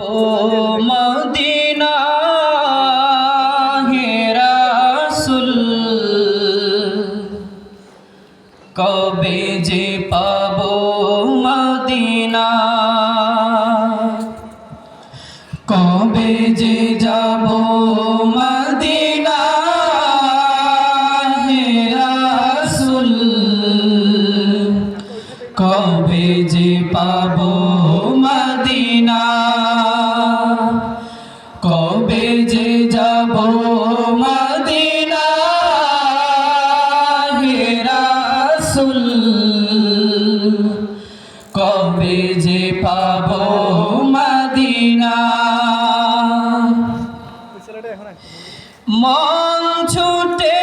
Medina হেরাসুল কবে যে পাব মদিনা? কবে যে যাব মদিনা হেরাসুল কবে যে পাবো কবে যে পাব মাদিনা? মন ছুটে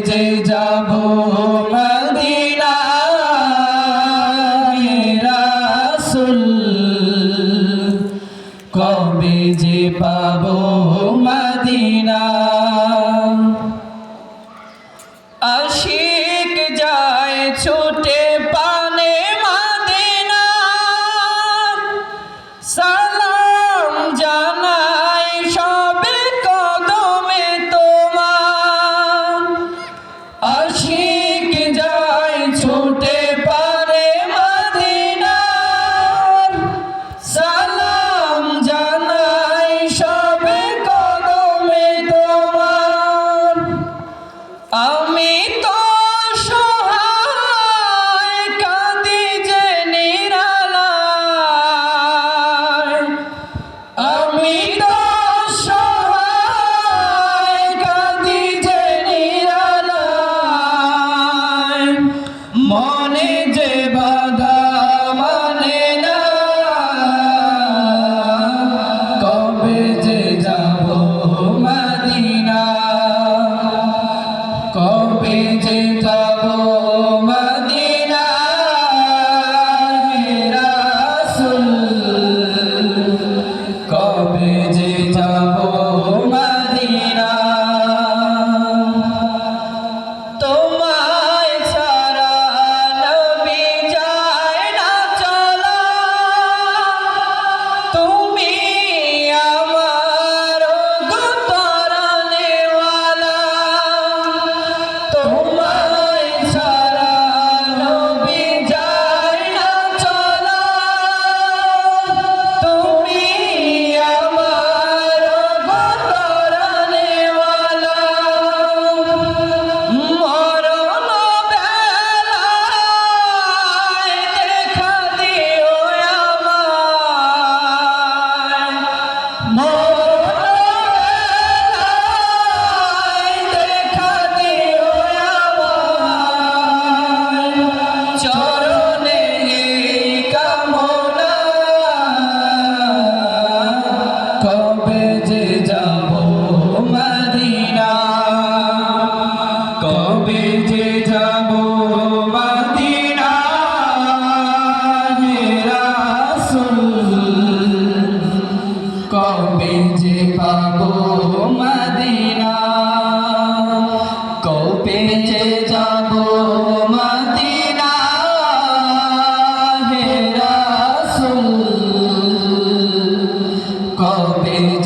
যে যাব রাসুল কবে যে পাবো মদিনা Oh, call the